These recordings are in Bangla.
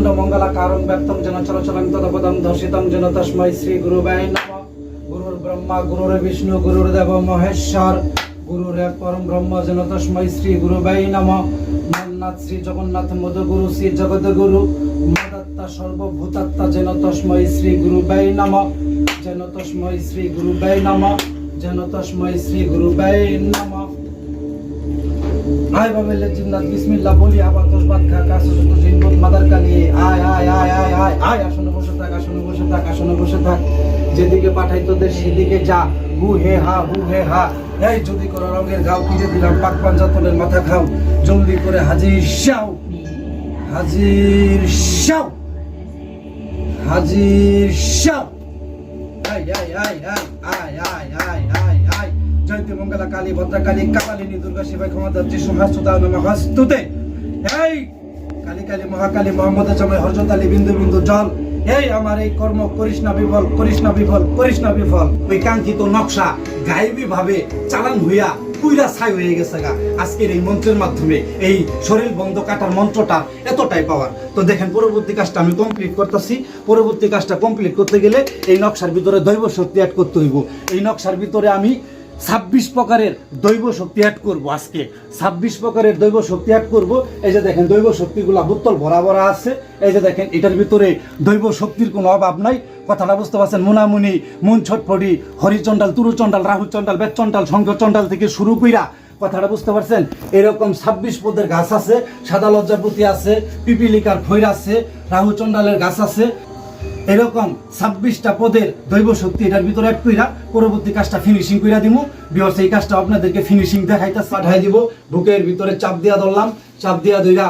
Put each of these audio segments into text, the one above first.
অখণ্ড মঙ্গলা কারণ ব্যক্তম যেন চলচলং তদপদম ধর্ষিতং যেন তস্মৈ শ্রী গুরুবাই নম। গুরুর ব্রহ্মা, গুরুর বিষ্ণু, গুরুর দেব মহেশ্বর। গুরুর এক পরম ব্রহ্ম যেন তস্মৈ শ্রী গুরুবাই নম। মন্নাথ শ্রী জগন্নাথ মধ গুরু শ্রী জগৎ গুরু মদাত্তা সর্বভূতাত্মা যেন তস্মৈ শ্রী গুরুবাই নম। যেন তস্মৈ শ্রী গুরুবাই নম। যেন তস্মৈ শ্রী গুরুবাই নম। আয় বাবে জিন্নাত বিসমিল্লা বলি আবার তোর বাদ খা কাজ জিনবত মাদার কালি আয় আয় আয় আয় আয় আয় আসনে বসে থাক আসনে বসে থাক আসনে বসে থাক যেদিকে পাঠাই তোদের সেদিকে যা হু হে হা হু হে হা এই যদি কোনো রঙের গাও কিনে দিলাম পাক পাঞ্জাতনের মাথা খাও জলদি করে হাজির শাও হাজির শাও হাজির শাও আয় আয় আয় আয় আয় আয় আয় জয়ন্তী মঙ্গলা কালী, ভদ্রা কালী কাপালিনী দুর্গা শিবাই ক্ষমতা যিশু হাস্তুতা। নমঃস্তুতে এই কালী কালী মহাকালী মোহাম্মদ জামাই হরজত আলী বিন্দু বিন্দু জল। এই আমার এই কর্ম করিস বিফল করিস বিফল করিস বিফল। ওই কাঙ্ক্ষিত নকশা গায়েবী ভাবে চালান হইয়া কুইরা ছাই হয়ে গেছে গা। আজকের এই মন্ত্রের মাধ্যমে এই শরীর বন্ধ কাটার মন্ত্রটা এতটাই পাওয়ার। তো দেখেন, পরবর্তী কাজটা আমি কমপ্লিট করতেছি। পরবর্তী কাজটা কমপ্লিট করতে গেলে এই নকশার ভিতরে দৈব শক্তি অ্যাড করতে হইব। এই নকশার ভিতরে আমি ছাব্বিশ প্রকারের দৈব শক্তি অ্যাড করব আজকে। ছাব্বিশ প্রকারের দৈব শক্তি অ্যাড করব। এই যে দেখেন দৈব শক্তিগুলা বোতল ভরা ভরা আছে। এই যে দেখেন এটার ভিতরে দৈব শক্তির কোনো অভাব নাই। কথাটা বুঝতে পারছেন? মুনামুনি, মুন ছটফটি হরিচন্ডাল তুরুচন্ডাল রাহু চন্ডাল বেচন্ডাল শঙ্খ চন্ডাল থেকে শুরু কইরা, কথাটা বুঝতে পারছেন? এরকম ছাব্বিশ পদের গাছ আছে, সাদা লজ্জাপতি আছে, পিপিলিকার খৈর আছে রাহু চন্ডালের গাছ আছে। এরকম ছাব্বিশটা পদের দৈব শক্তি এটার ভিতরে অ্যাড কইরা পরবর্তী কাজটা ফিনিশিং কইরা দিব বিহর সেই কাজটা আপনাদেরকে ফিনিশিং দেখাইতে পাঠাই দিব। বুকের ভিতরে চাপ দিয়া ধরলাম। চাপ দিয়া ধইরা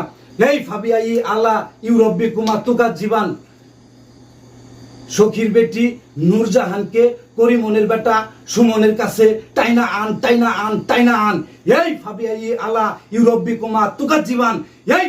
এই ফাবিয়া, ই আলা ইউরব্বি কুমার তুকার জীবান। সখীর বেটি নূরজাহানকে করিমনের বেটা সুমনের কাছে, টাইনা আন টাইনা আন টাইনা আন। এই ফাবিয়া, ই আলা ইউরব্বি কুমার তুকার জীবান। এই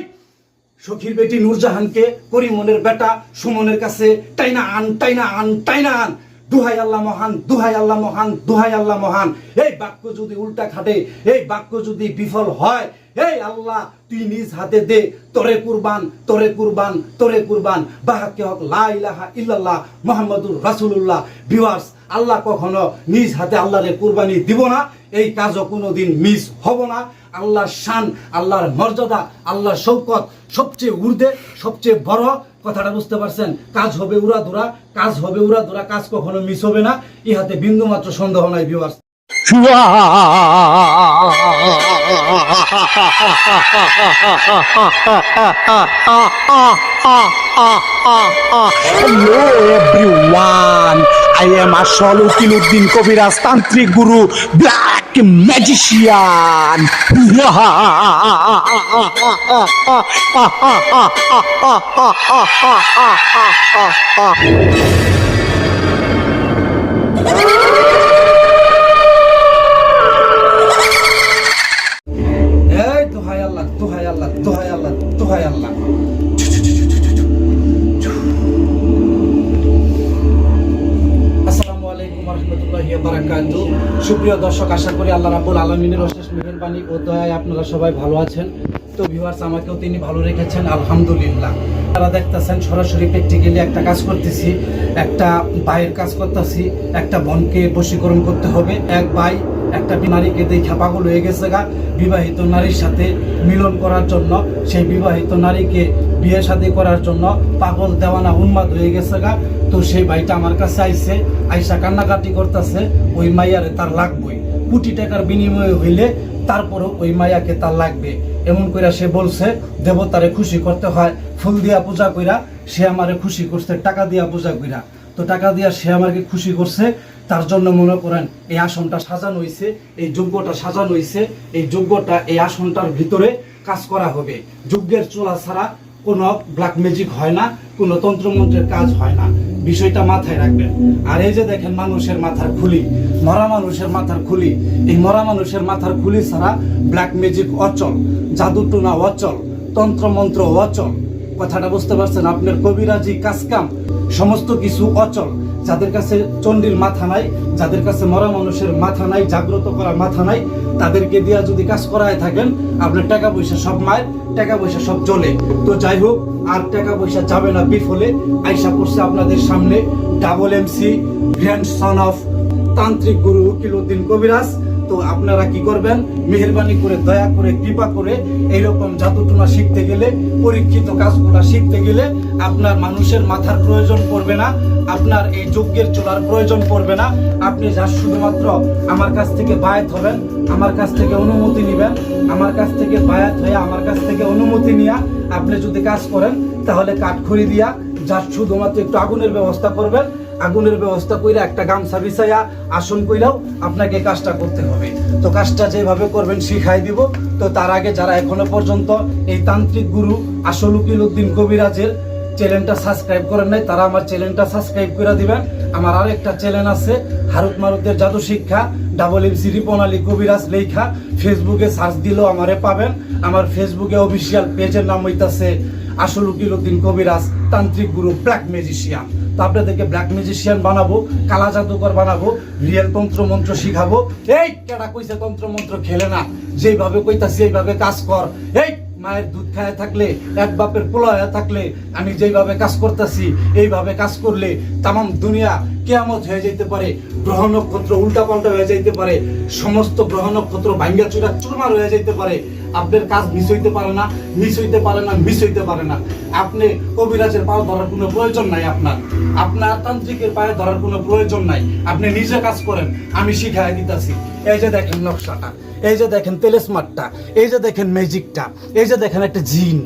সখীর বেটি নূরজাহানকে করিমনের বেটা সুমনের কাছে টাইনা আন টাইনা আন টাইনা আন। দুহাই আল্লাহ মহান, দুহাই আল্লাহ মহান, দুহাই আল্লাহ মহান। এই বাক্য যদি উল্টা খাটে, এই বাক্য যদি বিফল হয়, এই আল্লাহ তুই নিজ হাতে দে, তোরে কুরবান তোরে কুরবান তোরে কুরবান। বাহাকে হক লা ইলাহা ইল্লাল্লাহ মুহাম্মাদুর রাসূলুল্লাহ। ভিউয়ার্স আল্লাহ কখনো নিজ হাতে আল্লাহরে কুরবানি দিব না। এই কাজও কোনোদিন মিস হব না। আল্লাহর শান আল্লাহর মর্যাদা আল্লাহর শৌকত সবচেয়ে ঊর্ধ্বে সবচেয়ে বড় কথাটা বুঝতে পারছেন? কাজ হবে উড়া ধরা কাজ হবে উড়া ধরা কাজ কখনো মিস হবে না। ইহাতে বিন্দু মাত্র সন্দেহ নাই viewers Hello everyone, I ha ha ha ha ha ha ha ha এই সুপ্রিয় দর্শক, আশা করি আল্লাহ রাব্বুল আলামিনের অশেষ মেহেরবানি ও দয়ায় আপনারা সবাই ভালো আছেন। তো ভিউয়ার্স আমাকেও তিনি ভালো রেখেছেন, আলহামদুলিল্লাহ। তারা দেখতেছেন, সরাসরি প্র্যাকটিক্যালি একটা কাজ করতেছি, একটা বাইয়ের কাজ করতেছি, একটা বোনকে বশীকরণ করতে হবে। এক ভাই, একটা নারীকে দেখা পাগল হয়ে গেছে গা, বিবাহিত নারীর সাথে মিলন করার জন্য। সেই বিবাহিত নারীকে বিয়ে শাদী করার জন্য পাগল দেওয়ানা উন্মাদ হয়ে গেছে গা। তো সেই ভাইটা আমার কাছে আইছে, আইসা কান্নাকাটি করতেছে, ওই মাইয়ারে তার লাগবেই। কোটি টাকার বিনিময়ে হইলে তারপরও ওই মায়াকে তার লাগবে। এমন কইরা সে বলছে, দেবতারে খুশি করতে হয়, ফুল দিয়া পূজা কইরা সে আমারে খুশি করছে, টাকা দিয়া পূজা কইরা। তো টাকা দিয়া সে আমাকে খুশি করছে, তার জন্য মনে করেন এই আসনটা সাজানো হয়েছে এই যজ্ঞটা সাজানো হয়েছে এই যজ্ঞটা এই আসনটার ভিতরে কাজ করা হবে। যজ্ঞের চোলা ছাড়া কোনো ব্ল্যাক ম্যাজিক হয় না, কোনো তন্ত্রমন্ত্রের কাজ হয় না। বিষয়টা মাথায় রাখবেন। আর এই যে দেখেন মানুষের মাথার খুলি, মরা মানুষের মাথার খুলি, এই মরা মানুষের মাথার খুলি ছাড়া ব্ল্যাক ম্যাজিক অচল, জাদুটুনা অচল, তন্ত্রমন্ত্র অচল। কথাটা বুঝতে পারছেন? আপনার কবিরাজি কাজকাম, সমস্ত কিছু অচল। যাদের কাছে চণ্ডীর মাথা নাই, যাদের কাছে মরা মানুষের মাথা নাই, জাগ্রত করার মাথা নাই, তাদেরকে দিয়া যদি কাজ করায় থাকেন, আপনার টাকা পয়সা সব মায়ের, টাকা পয়সা সব চলে তো যাই হোক, আর টাকা পয়সা যাবে না বিফলে, আইসা পড়ছে আপনাদের সামনে double MC grandson of তান্ত্রিক গুরু উকিল উদ্দিন কবিরাজ। তো আপনারা কি করবেন? মেহরবানি করে, দয়া করে, কৃপা করে, এইরকম জাদুটুনা শিখতে গেলে, পরীক্ষিত কাজগুলা শিখতে গেলে আপনার মানুষের মাথার প্রয়োজন পড়বে না, আপনার এই যজ্ঞের চলার প্রয়োজন পড়বে না। আপনি যা শুধুমাত্র আমার কাছ থেকে বায়াত হবেন, আমার কাছ থেকে অনুমতি নেবেন, আমার কাছ থেকে বায়াত হয়ে আমার কাছ থেকে অনুমতি নিয়ে আপনি যদি কাজ করেন, তাহলে কাঠ কাঠখড়ি দিয়া যা শুধুমাত্র একটু আগুনের ব্যবস্থা করবেন, আগুনের ব্যবস্থা কইরা একটা গামছা বিছাইয়া আসন কইরাও আপনাকে কাজটা করতে হবে। তো কাজটা যেভাবে করবেন শিখাই দিব। তো তার আগে যারা এখনও পর্যন্ত এই তান্ত্রিক গুরু আসল উকিল উদ্দিন কবিরাজের চ্যানেলটা সাবস্ক্রাইব করেন নাই, তারা আমার চ্যানেলটা সাবস্ক্রাইব করে দিবেন। আমার আরেকটা চ্যানেল আছে হারুত মারুতের জাদু শিক্ষা, ডাবল এম সিরি প্রণালী কবিরাজ লেখা। ফেসবুকে সার্চ দিলেও আমারে পাবেন। আমার ফেসবুকে অফিসিয়াল পেজের নাম হইতাছে আসল উকিল উদ্দিন কবিরাজ, তান্ত্রিক গুরু ব্ল্যাক ম্যাজিশিয়ান তো আপনাদেরকে ব্ল্যাক ম্যাজিশিয়ান বানাবো, কালা জাদুকর বানাবো রিয়েল তন্ত্র মন্ত্র শিখাবো। এই, কেডা কইছে তন্ত্র মন্ত্র খেলে না? যেভাবে কইতাছি এইভাবে কাজ কর। এই মায়ের দুধ খায় থাকলে, এক বাপের পোলায় থাকলে, আমি যেইভাবে কাজ করতেছি, এইভাবে কাজ করলে তামাম দুনিয়া কেয়ামত হয়ে যেতে পারে গ্রহ নক্ষত্র উল্টা পাল্টা হয়ে যেতে পারে, সমস্ত গ্রহ নক্ষত্র ভাঙ্গা চূড়া চুরমার হয়ে যেতে পারে। আপনার কাজ মিস হইতে পারে না মিস হইতে পারে না মিস হইতে পারে না। আপনি কবিরাজের পায়ে ধরার কোনো প্রয়োজন নাই আপনার। আপনার তান্ত্রিকের পায়ে ধরার কোনো প্রয়োজন নাই। আপনি নিজে কাজ করেন, আমি শিখাই দিতেছি। এই যে দেখেন নকশাটা, এই যে দেখেন তেলেসমারটা এই যে দেখেন ম্যাজিকটা, এই যে দেখেন একটা জিন।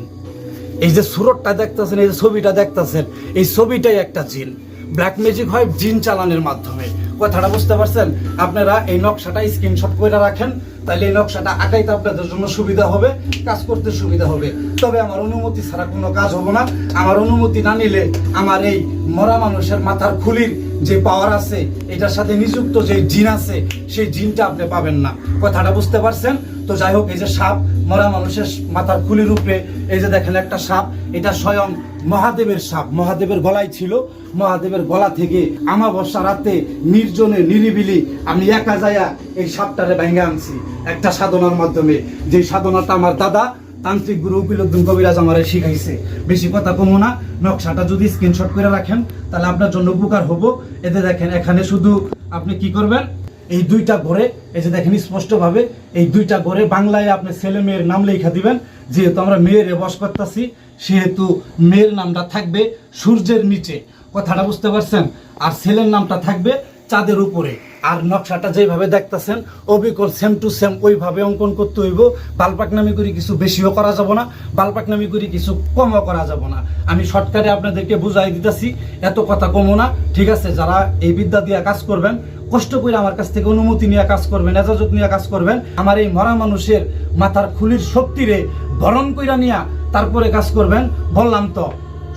এই যে সুরটটা দেখতেছেন, এই যে ছবিটা দেখতেছেন, এই ছবিটাই একটা জিন। ব্ল্যাক ম্যাজিক হয় জিন চালানের মাধ্যমে। কথাটা বুঝতে পারছেন? আপনারা এই নকশাটা স্ক্রিনশট করে রাখেন তাহলে নকশাটা আঁকাইতে আপনাদের জন্য সুবিধা হবে, কাজ করতে সুবিধা হবে। তবে আমার অনুমতি ছাড়া কোনো কাজ হবে না। আমার অনুমতি না নিলে আমার এই মরা মানুষের মাথার খুলির যে পাওয়ার আছে, এটার সাথে নিযুক্ত যে জিন আছে, সেই জিনটা আপনি পাবেন না। কথাটা বুঝতে পারছেন? তো যাই হোক, এই যে সাপ মরা মানুষের মাথার খুলি রূপে, এই যে দেখেন একটা সাপ, এটা স্বয়ং মহাদেবের সাপ। মহাদেবের গলায় ছিল, মহাদেবের গলা থেকে আমাবস্যা রাতে নির্জনে, নিরিবিলি আমি একা যাইয়া এই সাপটারে ভেঙে আনছি একটা সাধনার মাধ্যমে। যে সাধনাটা আমার দাদা, তান্ত্রিক গুরু উকিলুদ্দিন কবিরাজ আমারে শিখাইছে। বেশি কথা কমো না, নকশাটা যদি স্ক্রিনশট করে রাখেন, তাহলে আপনার জন্য উপকার হব। এতে দেখেন, এখানে শুধু আপনি কি করবেন? এই দুইটা ঘরে এই যে দেখেন স্পষ্টভাবে, এই দুইটা ঘরে বাংলায় আপনি ছেলে মেয়ের নাম লেখা দিবেন। যেহেতু আমরা মেয়ের বস করতেছি, সেহেতু মেয়ের নামটা থাকবে সূর্যের নিচে। কথাটা বুঝতে পারছেন? আর ছেলের নামটা থাকবে চাঁদের উপরে। আর নকশাটা যেভাবে দেখতেছেন, অবিকল সেম টু সেম ওইভাবে অঙ্কন করতে হইব। বালপাক নামি করে কিছু বেশিও করা যাব না বালপাক নামি করে কিছু কমও করা যাব না। আমি শর্টকাটে আপনাদেরকে বুঝাই দিতেছি, এত কথা কমো না, ঠিক আছে? যারা এই বিদ্যা দিয়ে কাজ করবেন, কষ্ট করে আমার কাছ থেকে অনুমতি নিয়ে কাজ করবেন, এজাজত নিয়ে কাজ করবেন, আমার এই মরা মানুষের মাথার খুলির শক্তিরে বরণ কইরা নিয়া তারপরে কাজ করবেন, বললাম তো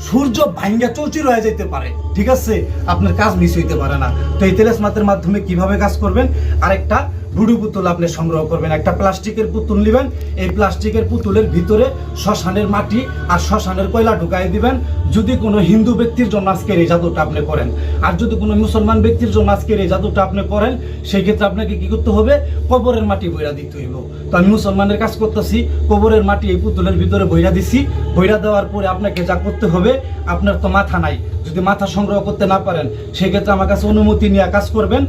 সূর্য ভাঙ্গা চৌচির হয়ে যেতে পারে। ঠিক আছে? আপনার কাজ মিস হইতে পারে না। তো এই তেলেস মাত্রের মাধ্যমে কীভাবে কাজ করবেন? আরেকটা ভুডু পুতুল আপনি সংগ্রহ করবেন। একটা প্লাস্টিকের পুতুল নেবেন, এই প্লাস্টিকের পুতুলের ভিতরে শ্মশানের মাটি আর শ্মশানের কয়লা ঢুকাই দিবেন। যদি কোনো হিন্দু ব্যক্তির জন্য আজকের এই জাদুটা আপনি করেন, আর যদি কোনো মুসলমান ব্যক্তির জন্য আজকের এই জাদুটা আপনি করেন সেই ক্ষেত্রে আপনাকে কি করতে হবে? কবরের মাটি বইরা দিতে হইব। তো আমি মুসলমানের কাজ করতেছি, কবরের মাটি এই পুতুলের ভিতরে বইরা দিছি। বইরা দেওয়ার পরে আপনাকে যা করতে হবে, আপনার তো মাথা নাই। যদি মাথা সংগ্রহ করতে না পারেন, সেক্ষেত্রে আমার কাছে অনুমতি নিয়ে কাজ করবেন।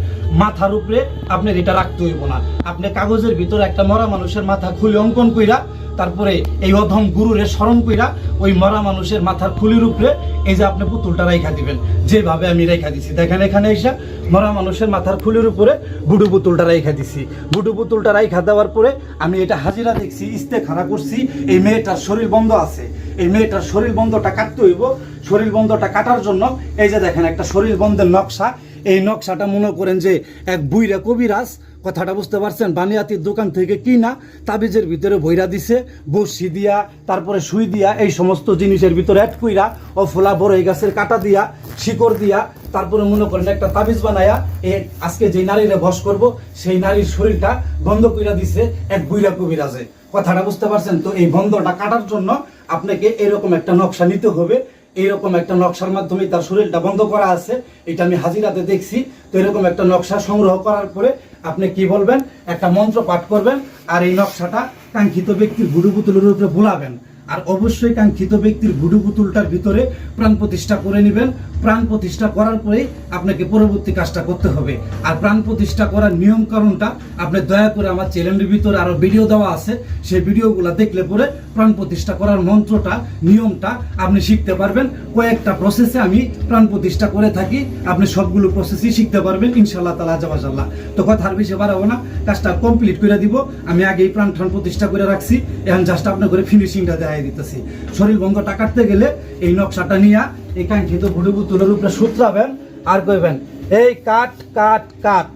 মাথার উপরে আপনার এটা রাখতে হইব না। আপনি কাগজের ভিতরে একটা মরা মানুষের মাথা খুলে অঙ্কন কইরা, তারপরে এই অধম গুরুরে স্মরণ কইরা ওই মরা মানুষের মাথার খুলির উপরে এই যে আপনি পুতুলটা রাইখা দিবেন। যেভাবে আমি রেখা দিছি। দেখেন এখানে এসে মরা মানুষের মাথার খুলির উপরে বুডু পুতুলটা রাইখা দিছি। বুডু পুতুলটা রাইখা দেওয়ার পরে আমি এটা হাজিরা দেখছি ইস্তে খাড়া করছি, এই মেয়েটার শরীর বন্ধ আছে। এই মেয়েটার শরীর বন্ধটা কাটতে হইব। শরীর বন্ধটা কাটার জন্য এই যে দেখেন একটা শরীর বন্ধের নকশা। এই নকশাটা মনে করেন যে এক বুইরা কবিরাজ কথাটা বুঝতে পারছেন? বানিয়াতির দোকান থেকে কিনা তাবিজের ভিতরে ভৈরা দিছে বসি দিয়া, তারপরে সুই দিয়া, এই সমস্ত জিনিসের ভিতরে অ্যাড কইরা, ও ফোলা বড়ই গাছের কাটা দিয়া, শিকড় দিয়া, তারপরে মনে করেন একটা তাবিজ বানায়া, এ আজকে যে নারীরে ভস করব, সেই নারীর শরীরটা বন্ধ কইরা দিছে, এক বুইরা কবিরাজে। কথাটা বুঝতে পারছেন? তো এই বন্ধটা কাটার জন্য আপনাকে এরকম একটা নকশা নিতে হবে। এইরকম একটা নকশার মাধ্যমে তার শরীরটা বন্ধ করা আছে। এটা আমি হাজিরাতে দেখছি। তো এরকম একটা নকশা সংগ্রহ করার পরে আপনি কি বলবেন? একটা মন্ত্র পাঠ করবেন আর এই নকশাটা কাঙ্ক্ষিত ব্যক্তির গুরু পুতুলের উপরে বোলাবেন আর অবশ্যই কাঙ্ক্ষিত ব্যক্তির গুডু পুতুলটার ভিতরে প্রাণ প্রতিষ্ঠা করে নেবেন। প্রাণ প্রতিষ্ঠা করার পরেই আপনাকে পরবর্তী কাজটা করতে হবে। আর প্রাণ প্রতিষ্ঠা করার নিয়ম কারণটা আপনি দয়া করে আমার চ্যানেলের ভিতরে আরও ভিডিও দেওয়া আছে। সেই ভিডিওগুলো দেখলে পরে প্রাণ প্রতিষ্ঠা করার মন্ত্রটা, নিয়মটা আপনি শিখতে পারবেন। কয়েকটা প্রসেসে আমি প্রাণ প্রতিষ্ঠা করে থাকি। আপনি সবগুলো প্রসেসই শিখতে পারবেন ইনশাল্লাহ তালা আজাবাজাল্লাহ তো কথা আর বেশি বাড়াবো না, কাজটা কমপ্লিট করে দিব। আমি আগেই প্রাণ ঠান প্রতিষ্ঠা করে রাখছি। এখন জাস্ট আপনার করে ফিনিশিংটা দেখাই দিতেছি। শরীর বন্ধটা কাটতে গেলে এই নকশাটা নিয়ে এই কাঙ্ক্ষিত ভুড়ি বুতুলের উপরে সূত্রাবেন আর কইবেন, এই কাট কাট কাট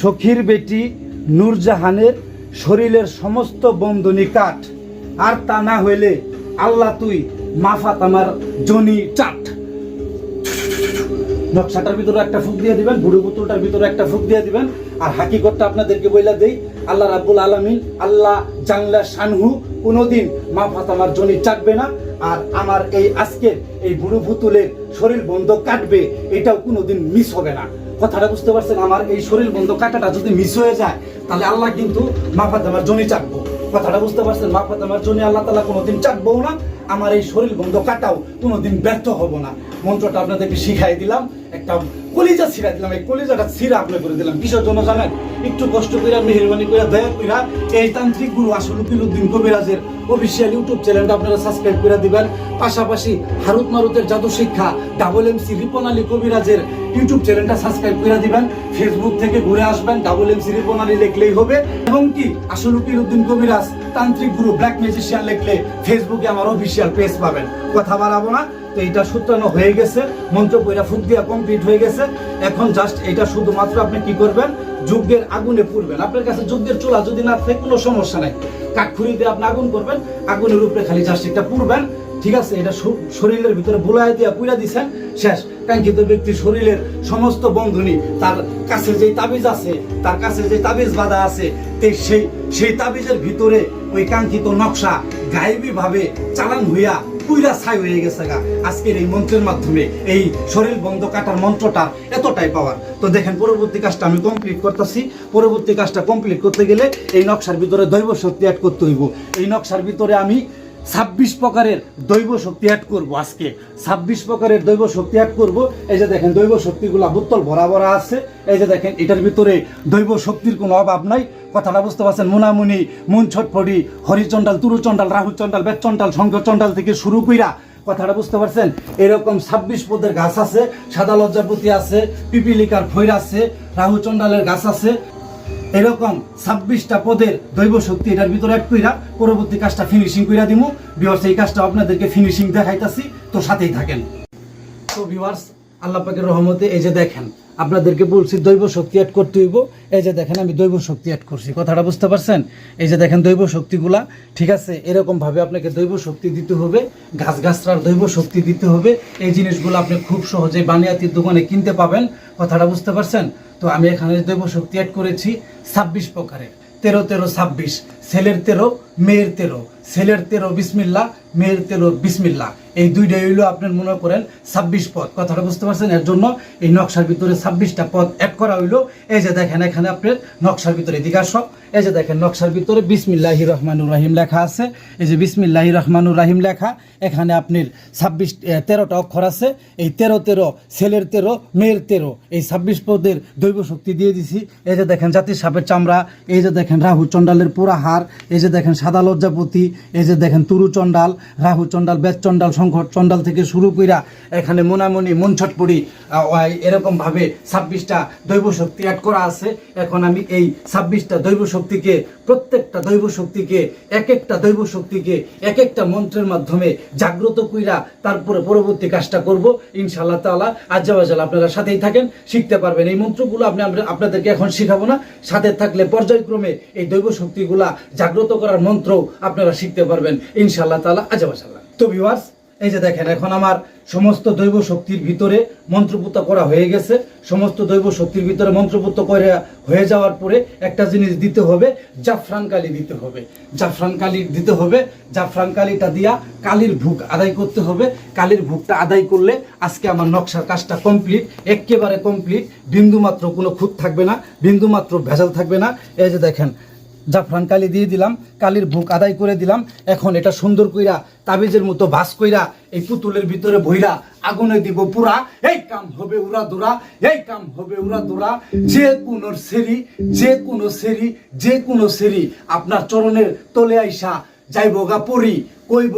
সখীর বেটি নূরজাহানের শরীরের সমস্ত বন্ধনী কাট আর তা না হইলে আল্লাহ তুই মাফাত আমার জনি চাট। নকশাটার ভিতরে একটা ফুক দিয়ে দিবেন বুড়ো পুতুলটার ভিতরে একটা ফুক দিয়ে দিবেন, আর হাকিকতটা আপনাদেরকে বইলা দেই, আল্লাহ রাব্বুল আলামিন, আল্লাহ জাংলা শানহু কোনোদিন মা ফাতামার জনি চাটবে না, আর আমার এই আজকের এই বুড়ো ভুতুলের শরীর বন্ধ কাটবে, এটাও কোনোদিন মিস হবে না। কথাটা বুঝতে পারছেন? আমার এই শরীর বন্ধ কাটাটা যদি মিস হয়ে যায়, তাহলে আল্লাহ কিন্তু মা ফাতামার জনি চাটবো। কথাটা বুঝতে পারছেন? মা ফাতামার জনি আল্লাহ তালা কোনোদিন চাটবো না, আমার এই শরীর বন্ধ কাটাও কোনোদিন ব্যর্থ হব না। মন্ত্রটা আপনাদেরকে শিখাই দিলাম। একটা কলিজা ছিঁড়া দিলাম। এই কলিজাটা ছিঁড়া আপনি করে দিলাম। কিসের জন্য জানেন একটু কষ্ট করে মেহরবানি করে দয়া করে এই তান্ত্রিক গুরু আসল উদ্দিন কবিরাজের অফিসিয়াল ইউটিউব চ্যানেলটা আপনারা সাবস্ক্রাইব করে দিবেন। পাশাপাশি হারুত মারুতের জাদু শিক্ষা ডাবল এমসি রিপন আলী কবিরাজের ইউটিউব চ্যানেলটা সাবস্ক্রাইব করে দিবেন। ফেসবুক থেকে ঘুরে আসবেন। ডাবল এমসি রিপন আলী লিখলেই হবে। এবং কি? আসল উদ্দিন কবিরাজ, তান্ত্রিক গুরু ব্ল্যাক ম্যাজিশিয়ান লিখলে ফেসবুকে আমার অফিসিয়াল পেজ পাবেন। কথা বাড়াবো না। তো এটা সূত্রানো হয়ে গেছে, মন্ত্র বইরা ফুক দিয়া কমপ্লিট হয়ে গেছে। এখন জাস্ট এটা শুধুমাত্র আপনি কি করবেন? যজ্ঞের আগুনে পুড়বেন। আপনার কাছে যজ্ঞের চুলা যদি না থাকে, কোনো সমস্যা নাই। কাঠখুরি আপনি আগুন করবেন, আগুনের উপরে খালি জাস্ট এটা পুড়বেন। ঠিক আছে, এটা শরীরের ভিতরে বুলাই দিয়া পুড়া দিছেন, শেষ। কাঙ্ক্ষিত ব্যক্তির শরীরের সমস্ত বন্ধনী, তার কাছে যে তাবিজ আছে, তার কাছে যে তাবিজ বাঁধা আছে সেই সেই তাবিজের ভিতরে ওই কাঙ্ক্ষিত নকশা গায়েবী ভাবে চালান হইয়া পুইরা ছাই হয়ে গেছে গা। আজকের এই মন্ত্রের মাধ্যমে এই শরীর বন্ধ কাটার মন্ত্রটা এতটাই পাওয়ার। তো দেখেন, পরবর্তী কাজটা আমি কমপ্লিট করতেছি। পরবর্তী কাজটা কমপ্লিট করতে গেলে এই নকশার ভিতরে দৈব শক্তি অ্যাড করতে হইব। এই নকশার ভিতরে আমি ছাব্বিশ প্রকারের দৈব শক্তি অ্যাড করব আজকে। ছাব্বিশ প্রকারের দৈব শক্তি অ্যাড করব। এই যে দেখেন দৈব শক্তিগুলা বোতল ভরা ভরা আছে। এই যে দেখেন এটার ভিতরে দৈব শক্তির কোনো অভাব নাই। কথাটা বুঝতে পারছেন? মুনামুনি, মুন ছটফটি, হরিচণ্ডাল, তুরুচণ্ডাল, রাহুচণ্ডাল বেচণ্ডাল শঙ্করচণ্ডাল থেকে শুরু কইরা কথাটা বুঝতে পারছেন? এরকম ছাব্বিশ পদের গাছ আছে, সাদা লজ্জাপতি আছে, পিপিলিকার ফৈর আছে, রাহুচণ্ডালের গাছ আছে। এরকম ছাব্বিশটা পদের দৈব শক্তি এটার ভিতরে এক কইরা পরবর্তী কাজটা ফিনিশিং কইরা দিমু। বিহার এই কাজটা আপনাদেরকে ফিনিশিং দেখাইতাছি, তো সাথেই থাকেন। তো ভিউয়ার্স আল্লাহ পাকের রহমতে এই যে দেখেন, আপনাদেরকে বলছি দৈব শক্তি অ্যাড করতে হইব। এই যে দেখেন, আমি দৈব শক্তি অ্যাড করছি। কথাটা বুঝতে পারছেন? এই যে দেখেন, দৈব শক্তিগুলা, ঠিক আছে? এরকম ভাবে আপনাকে দৈব শক্তি দিতে হবে গাছ গাছরার দৈব শক্তি দিতে হবে। এই জিনিসগুলো আপনি খুব সহজে বানিয়াতির দোকানে কিনতে পাবেন। কথাটা বুঝতে পারছেন? তো আমি এখানে দেব শক্তি অ্যাড করেছি ছাব্বিশ প্রকারের। তেরো তেরো ছাব্বিশ, ছেলের তেরো, মেয়ের তেরো। ছেলের তেরো বিসমিল্লা মেয়ের তেরো বিসমিল্লা এই দুইটাই হইল আপনার মনে করেন ছাব্বিশ পদ কথাটা বুঝতে পারছেন? এর জন্য এই নকশার ভিতরে ছাব্বিশটা পদ এক করা হইল। এই যে দেখেন, এখানে আপনার নকশার ভিতরে এদিকে আসো। এই যে দেখেন, নকশার ভিতরে বিসমিল্লাহি রহমানুর রাহিম লেখা আছে। এই যে বিসমিল্লাহি রহমানুর রাহিম লেখা, এখানে আপনার ছাব্বিশ তেরোটা অক্ষর আছে। এই তেরো তেরো, ছেলের তেরো, মেয়ের তেরো, এই ছাব্বিশ পদের দৈব শক্তি দিয়ে দিছি। এই যে দেখেন, জাতির সাপের চামড়া, এই যে দেখেন, রাহু চণ্ডালের পুরা হার এই যে দেখেন, সাদা লজ্জাপতি, এই যে দেখেন, তুরু চণ্ডাল রাহু চণ্ডাল, বেদ চণ্ডাল শঙ্কর চণ্ডাল থেকে শুরু কইরা এখানে মোনামুনি, মনছটপুরি এরকম ভাবে ছাব্বিশটা দৈব শক্তি অ্যাড করা আছে। এখন আমি এই ছাব্বিশটা দৈব শক্তিকে, প্রত্যেকটা দৈব শক্তিকে এক একটা দৈব শক্তিকে এক একটা মন্ত্রের মাধ্যমে জাগ্রত কইরা তারপরে পরবর্তী কাজটা করব। ইনশাআল্লাহ তাআলা আজ্জাবাজাল আপনারা সাথেই থাকেন, শিখতে পারবেন। এই মন্ত্রগুলো আপনি আপনাদেরকে এখন শিখাবো না। সাথে থাকলে পর্যায়ক্রমে এই দৈব শক্তিগুলা জাগ্রত করার মন্ত্র আপনারা শিখতে পারবেন। ইনশাআল্লাহ তাআলা আজ্জাবাজাল্লাহ তো ভিউয়ার্স এই যে দেখেন, এখন আমার সমস্ত দৈব শক্তির ভিতরে মন্ত্রপুত করা হয়ে গেছে। সমস্ত দৈব শক্তির ভিতরে মন্ত্রপুত করে হয়ে যাওয়ার পরে একটা জিনিস দিতে হবে, জাফরান কালি দিতে হবে। জাফরান কালি দিতে হবে, জাফরান কালিটা দিয়া কালির ভুক আদায় করতে হবে। কালির ভুকটা আদায় করলে আজকে আমার নকশার কাজটা কমপ্লিট একেবারে কমপ্লিট। বিন্দুমাত্র কোনো খুঁত থাকবে না, বিন্দুমাত্র ভেজাল থাকবে না। এই যে দেখেন জাফরান কালি দিয়ে দিলাম, কালির ভুক আদায় করে দিলাম। এখন এটা সুন্দর কইরা, তাবিজের মতো ভাস কইরা, এই পুতুলের ভিতরে ভইরা আগুনে দিব পুরা। এই কাম হবে উরা দোরা, এই কাম হবে উরা দোরা। যে কোনো সেরি যে কোনো সেরি যে কোনো সেরি আপনার চরণের তলে আইসা যাইব গা পরি। কইব,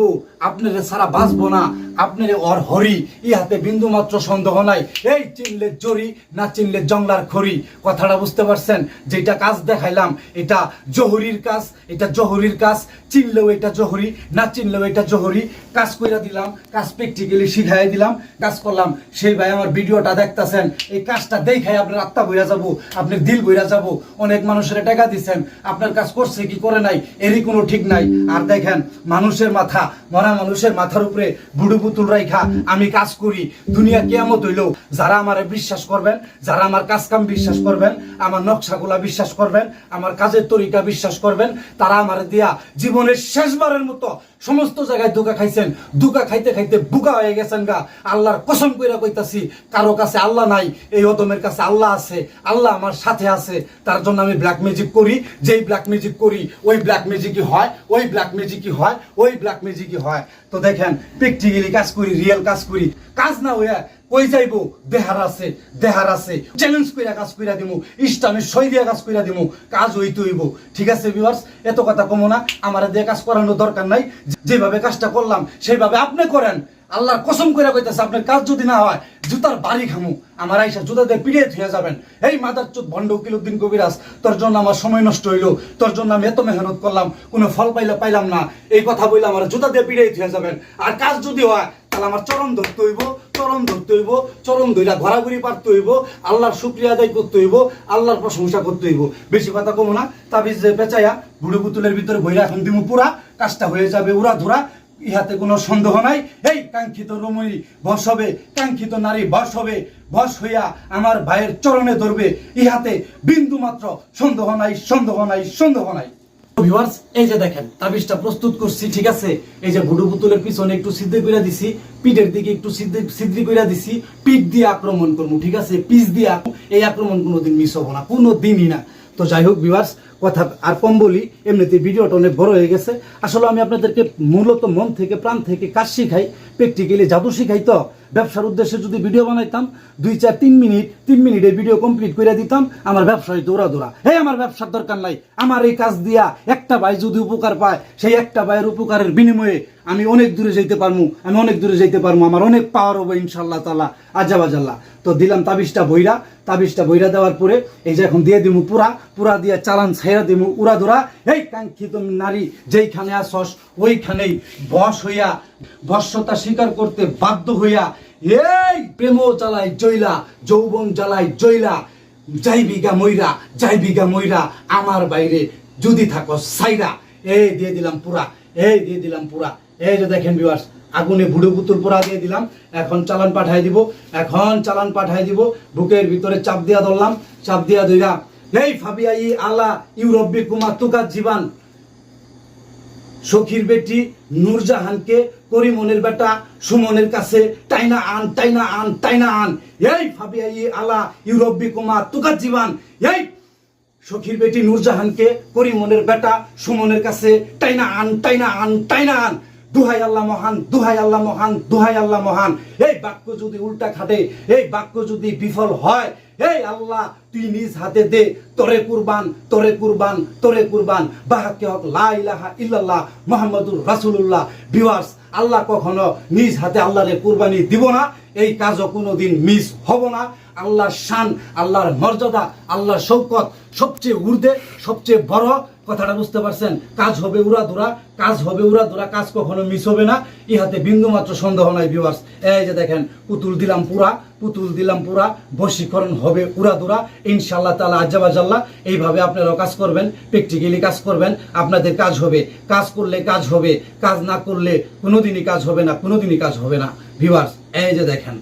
আপনারে সারা বাঁচবো না, আপনারে অর হরি ইহাতে বিন্দু মাত্র সন্দেহ নাই। এই চিনলে জরি না চিনলে জংলার খড়ি। কথাটা বুঝতে পারছেন? যেটা কাজ দেখাইলাম, এটা জহুরির কাজ, এটা জহুরির কাজ। চিনলেও এটা জহুরি, না চিনলেও এটা জহুরি। কাজ কইরা দিলাম, কাজ প্র্যাকটিক্যালি শিখাই দিলাম, কাজ করলাম। সেই ভাই আমার ভিডিওটা দেখতাছেন, এই কাজটা দেখাই আপনার আত্মা বইরা যাব, আপনার দিল বইরা যাব। অনেক মানুষের টাকা দিচ্ছেন আপনার কাজ করছে কি করে নাই, এরই কোনো ঠিক নাই। আর দেখেন, মানুষের মাথা, মরা মানুষের মাথার উপরে বুড়ু পুতুল রাইখা আমি কাজ করি। দুনিয়া কেয়ামত হইল, যারা আমার বিশ্বাস করবেন, যারা আমার কাজ কাম বিশ্বাস করবেন, আমার নকশাগুলা বিশ্বাস করবেন, আমার কাজের তরিকা বিশ্বাস করবেন, তারা আমার দিয়া জীবনের শেষবারের মতো সমস্ত জায়গায় দুকা খাইছেন। দুকা খাইতে খাইতে বুকা হয়ে গেছেন গা। আল্লাহর কসম কইরা কইতাছি, কারও কাছে আল্লাহ নাই, এই অদমের কাছে আল্লাহ আছে, আল্লাহ আমার সাথে আছে। তার জন্য আমি ব্ল্যাক ম্যাজিক করি, যেই ব্ল্যাক ম্যাজিক করি, ওই ব্ল্যাক ম্যাজিকই হয়, ওই ব্ল্যাক ম্যাজিকই হয়, ওই ব্ল্যাক ম্যাজিকই হয়। তো দেখেন প্র্যাকটিক্যালি কাজ করি রিয়েল কাজ করি। কাজ না হইয়া কই যাইবো? দেহার আছে দেহার আছে। চ্যালেঞ্জ কইরা কাজ কইরা দিমু, ইষ্টামে সই দিয়া কাজ কইরা দিমু, কাজ হইতে হইব। ঠিক আছে ভিউয়ার্স এত কথা কমো না, আমার দিয়ে কাজ করানোর দরকার নাই। যেভাবে কাজটা করলাম, সেইভাবে আপনি করেন। আল্লাহর কসম করে কইতাছে, আপনার কাজ যদি না হয়, জুতার বাড়ি খামু। আমার আইসা জুতা দিয়ে পিড়ে থুয়ে যাবেন। এই মাদার চোদ ভণ্ড উকিল উদ্দিন কবিরাজ, তোর জন্য আমার সময় নষ্ট হইল, তোর জন্য আমি এত মেহনত করলাম, কোনো ফল পাইলে পাইলাম না। এই কথা বললে আমার জুতা দিয়ে পিড়ে থুয়ে যাবেন। আর কাজ যদি হয়, তাহলে আমার চরম ধরতে হইব চরম ধরতে হইব চরম ধইরা ঘোরাঘুরি পারতে হইব, আল্লাহর শুক্রিয়া আদায় করতে হইব, আল্লাহর প্রশংসা করতে হইব। বেশি কথা কমো না, তাবিজ যে পেঁচাইয়া বুড়ো পুতুলের ভিতরে বইরা এখন দিমু পুরা, কাজটা হয়ে যাবে উড়া ধুরা ইহাতে কোনো সন্দেহ নাই। এই কাঙ্ক্ষিত রমণী বস হবে, কাঙ্ক্ষিত নারী বস হবে বস হইয়া আমার ভাইয়ের চরণে ধরবে। ইহাতে বিন্দু মাত্র সন্দেহ নাই সন্দেহ নাই সন্দেহ নাই। ভিউয়ার্স এই যে দেখেন, তাবিজটা প্রস্তুত করছি, ঠিক আছে? এই যে ভুডু পুতুলের পিছনে একটু সিদ্ধি কইরা দিছি, পিঠের দিকে একটু সিদ্ধি কইরা দিছি, পিঠ দিয়ে আক্রমণ করব, ঠিক আছে? পিস দিয়ে এই আক্রমণ কোনোদিন মিস হব না কোনো দিনই না। তো যাই হোক ভিউয়ার্স কথা আর কম বলি এমনিতে ভিডিওটা অনেক বড় হয়ে গেছে। আসলে আমি আপনাদেরকে মূলত মন থেকে, প্রাণ থেকে কাজ শিখাই প্র্যাকটিক্যালি জাদু শিখাই তো। ব্যবসার উদ্দেশ্যে যদি ভিডিও বানাইতাম, দুই চার তিন মিনিট, তিন মিনিটে ভিডিও কমপ্লিট করে দিতাম, আমার ব্যবসা হইতো দৌড়া দৌড়া হে, আমার ব্যবসার দরকার নাই। আমার এই কাজ দিয়া একটা ভাই যদি উপকার পায়, সেই একটা ভাইয়ের উপকারের বিনিময়ে আমি অনেক দূরে যাইতে পারব আমি অনেক দূরে যাইতে পারব আমার অনেক পাওয়ার হবে ইনশাল্লাহ তালা আজাবাজাল্লাহ তো দিলাম তাবিজটা বইরা তাবিজটা বইরা দেওয়ার পরে এই যে এখন দিয়ে দিব পুরা পুরা দিয়ে চালান ছাইরা দিমু ধরা। এই কাঙ্ক্ষিত নারী যেইখানে আসস, ওইখানেই বস হইয়া বর্ষতা স্বীকার করতে বাধ্য হইয়া, এই প্রেম জ্বালাই জৈলা যৌবন জ্বালাই জৈলা যাই বিঘা ময়রা যাই বিঘা ময়রা আমার বাইরে যদি থাকো সাইরা এই দিয়ে দিলাম পুরা, এই দিয়ে দিলাম পুরা। এই যে দেখেন বিবাস আগুনে বুড়ো পুতুল পোড়া দিয়ে দিলাম। এখন চালান পাঠাই দিব, এখন চালান পাঠাই দিব। বুকের ভিতরে চাপ দিয়া ধরলাম, চাপ দিয়া ধইরা এই ফাবিয়া ই আলা ইউরব্বি কুমার তুকার জীবান। সখীর বেটি নূরজাহানকে করিমনের বেটা সুমনের কাছে তাইনা আন, টাইনা আন টাইনা আন। এই ফাবিয়া ই আলা ইউরব্বি কুমার তুকার জীবান। এই সখীর বেটি নূরজাহানকে করিমনের বেটা সুমনের কাছে টাইনা আন টাইনা আন টাইনা আন। দুহাই আল্লাহ মহান, দুহাই আল্লাহ মহান, দুহাই আল্লাহ মহান। এই বাক্য যদি উল্টা খাটে, এই বাক্য যদি বিফল হয়, এই আল্লাহ তুই নিজ হাতে দে, তরে কুরবান তরে কুরবান তরে কুরবান। বাহাকে হক লা ইলাহা ইল্লাল্লাহ মুহাম্মাদুর রাসূলুল্লাহ। ভিউয়ার্স আল্লাহ কখনো নিজ হাতে আল্লাহরে কুরবানি দিব না। এই কাজও কোনোদিন মিস হব না। আল্লাহর শান, আল্লাহর মর্যাদা, আল্লাহর শৌকত সবচেয়ে ঊর্ধ্বে, সবচেয়ে বড়। কথাটা বুঝতে পারছেন? কাজ হবে উড়া দুরা কাজ হবে উড়া দুরা কাজ কখনো মিস হবে না। ইহাতে বিন্দু মাত্র সন্দেহ নাই ভিউয়ার্স এই যে দেখেন, পুতুল দিলাম পুরা। পুতুল দিলাম পুরা, বশীকরণ হবে উড়াদুরা ইনশাল্লাহ তালা আজ্জাবাজাল্লাহ এইভাবে আপনারাও কাজ করবেন, প্র্যাকটিক্যালি কাজ করবেন, আপনাদের কাজ হবে। কাজ করলে কাজ হবে, কাজ না করলে কোনোদিনই কাজ হবে না, কোনোদিনই কাজ হবে না। ভিভার্স এই যে দেখেন।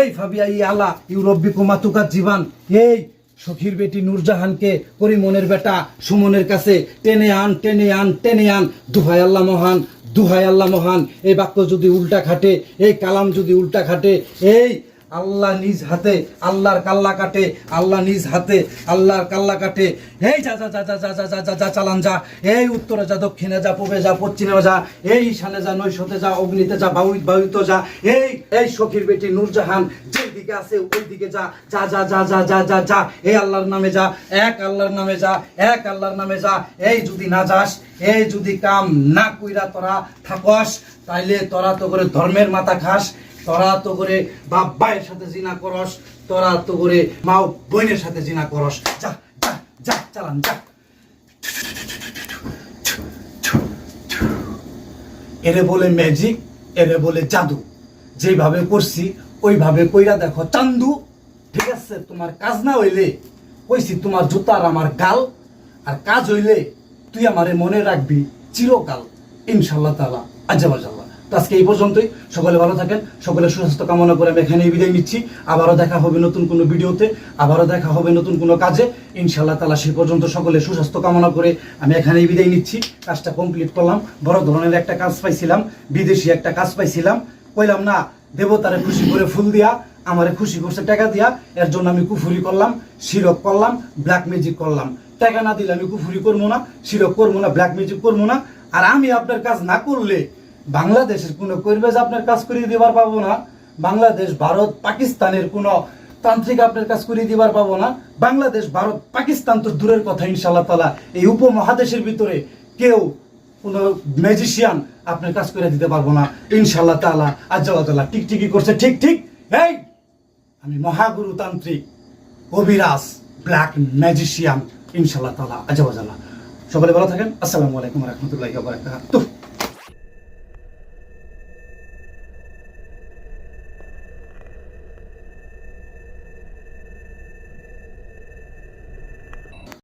এই ফাবিয়া ই আলা ইউ রব্বি কুমা তুকার জীবান। এই সখীর বেটি নূরজাহানকে করিমনের বেটা সুমনের কাছে টেনে আন টেনে আন টেনে আন। দুহাই আল্লাহ মহান দুহাই আল্লাহ মহান। এই বাক্য যদি উল্টা খাটে এই কালাম যদি উল্টা খাটে এই আল্লাহ নিজ হাতে আল্লাহর কাল্লা কাটে আল্লাহ নিজ হাতে আল্লাহর কাল্লা কাটে এই যা যা যা যা যা যা যা যা যা চালান যা এই উত্তরে যা দক্ষিণে যা পূবে যা পশ্চিমে যা এই ঈশানে যা নৈশতে যা অগ্নিতে যা বায়ু বায়ুতে যা এই এই সখীর বেটি নূরজাহান যেই দিকে আছে ওই দিকে যা যা যা যা যা যা যা যা এই আল্লাহর নামে যা এক আল্লাহর নামে যা এক আল্লাহর নামে যা এই যদি না যাস এই যদি কাম না কইরা তোরা থাকস তাইলে তোরা তো করে ধর্মের মাথা খাস তোরা তো করে বাপ ভাইয়ের সাথে জিনা করস, তোরা তো করে মা বোনের সাথে জিনা করস। যা যা যা, চালান, যা। এরে বলে ম্যাজিক এরে বলে জাদু। যেভাবে করছি, ওইভাবে কইরা দেখো, চান্দু। ঠিক আছে, তোমার কাজ না হইলে, কইছি তোমার জুতার আমার গাল, আর কাজ হইলে তুই আমারে মনে রাখবি চিরকাল ইনশাল্লাহ তালা আজ্জাবাজাল্লাহ আজকে এই পর্যন্তই। সকলে ভালো থাকেন সকলে সুস্বাস্থ্য কামনা করে আমি এখানেই বিদায় নিচ্ছি। আবারও দেখা হবে নতুন কোনো ভিডিওতে, আবারও দেখা হবে নতুন কোনো কাজে। ইনশাল্লাহ তালা সেই পর্যন্ত সকলে সুস্বাস্থ্য কামনা করে আমি এখানেই বিদায় নিচ্ছি। কাজটা কমপ্লিট করলাম, বড় ধরনের একটা কাজ পাইছিলাম, বিদেশি একটা কাজ পাইছিলাম। কইলাম, না, দেবতারে খুশি করে ফুল দিয়া, আমারে খুশি করছে টাকা দিয়া, এর জন্য আমি কুফুরি করলাম, শিরক করলাম ব্ল্যাক ম্যাজিক করলাম। টাকা না দিলে আমি কুফুরি করব না, শিরক করব না ব্ল্যাক ম্যাজিক করব না। আর আমি আপনার কাজ না করলে বাংলাদেশের কোনো করিবেজ আপনার কাজ করিয়ে দিবার পাবো না। বাংলাদেশ, ভারত, পাকিস্তানের কোনো তান্ত্রিক আপনার কাজ করিয়ে দিবার পাবো না। বাংলাদেশ, ভারত, পাকিস্তান তো দূরের কথা ইনশাল্লাহ তালা এই উপমহাদেশের ভিতরে কেউ কোনো ম্যাজিশিয়ান আপনার কাজ করে দিতে পারব না ইনশাল্লাহ তালা আজ্জাল্লাহ টিকটিকি করছে। ঠিক ঠিক, এই আমি মহাগুরু তান্ত্রিক, কবিরাজ ব্ল্যাক ম্যাজিশিয়ান ইনশাল্লাহ তালা আজাবাজাল্লাহ সকলে ভালো থাকেন। আসসালামু আলাইকুম রহমতুল্লাহ